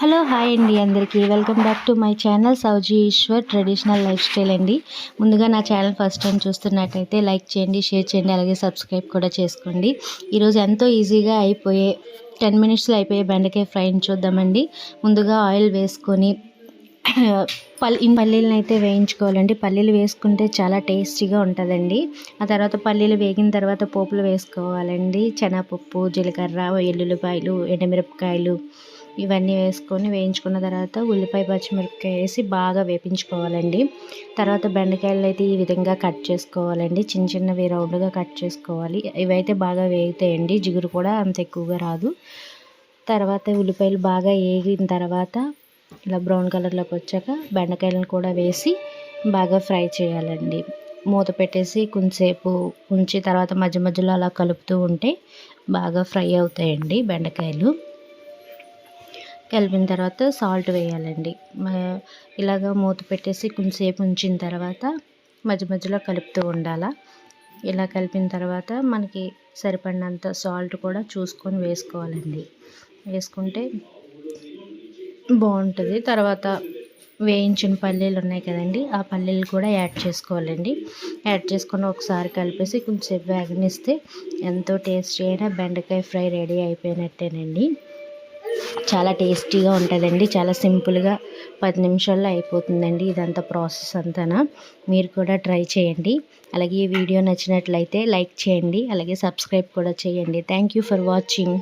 Hello hi అండి అందరికీ. Welcome back to my channel Sowji Eshwar traditional lifestyle అండి. ముందుగా నా ఛానల్ ఫస్ట్ టైం చూస్తున్నట్టయితే లైక్ చేయండి షేర్ చేయండి అలాగే సబ్స్క్రైబ్ కూడా చేసుకోండి. ఈరోజు ఎంతో ఈజీగా అయిపోయే టెన్ మినిట్స్లో అయిపోయే బెండకాయ ఫ్రైని చూద్దామండి. ముందుగా ఆయిల్ వేసుకొని పల్లి పల్లీలను అయితే వేయించుకోవాలండి. పల్లీలు వేసుకుంటే చాలా టేస్టీగా ఉంటుందండి. ఆ తర్వాత పల్లీలు వేగిన తర్వాత పోపులు వేసుకోవాలండి. శనగపప్పు జీలకర్ర ఎల్లుల్లిపాయలు ఎండమిరపకాయలు ఇవన్నీ వేసుకొని వేయించుకున్న తర్వాత ఉల్లిపాయ పచ్చిమిరపకాయ వేసి బాగా వేపించుకోవాలండి. తర్వాత బెండకాయలు అయితే ఈ విధంగా కట్ చేసుకోవాలండి. చిన్న చిన్నవి రౌండ్గా కట్ చేసుకోవాలి. ఇవైతే బాగా వేగుతాయండి. జిగురు కూడా అంత ఎక్కువగా రాదు. తర్వాత ఉల్లిపాయలు బాగా వేగిన తర్వాత ఇలా బ్రౌన్ కలర్లోకి వచ్చాక బెండకాయలను కూడా వేసి బాగా ఫ్రై చేయాలండి. మూత పెట్టేసి కొంతసేపు ఉంచి తర్వాత మధ్య మధ్యలో అలా కలుపుతూ ఉంటే బాగా ఫ్రై అవుతాయండి బెండకాయలు. కలిపిన తర్వాత సాల్ట్ వేయాలండి. ఇలాగ మూత పెట్టేసి కొంచెంసేపు ఉంచిన తర్వాత మధ్య మధ్యలో కలుపుతూ ఉండాలా. ఇలా కలిపిన తర్వాత మనకి సరిపడినంత సాల్ట్ కూడా చూసుకొని వేసుకోవాలండి. వేసుకుంటే బాగుంటుంది. తర్వాత వేయించిన పల్లీలు ఉన్నాయి కదండి ఆ పల్లీలు కూడా యాడ్ చేసుకోవాలండి. యాడ్ చేసుకొని ఒకసారి కలిపేసి కొంచెంసేపు వేగనిస్తే ఎంతో టేస్టీ అయిన బెండకాయ ఫ్రై రెడీ అయిపోయినట్టేనండి. చాలా టేస్టీగా ఉంటుందండి. చాలా సింపుల్గా పది నిమిషాల్లో అయిపోతుందండి ఇదంతా ప్రాసెస్ అంతానా. మీరు కూడా ట్రై చేయండి. అలాగే ఈ వీడియో నచ్చినట్లయితే లైక్ చేయండి. అలాగే సబ్స్క్రైబ్ కూడా చేయండి. Thank you for watching.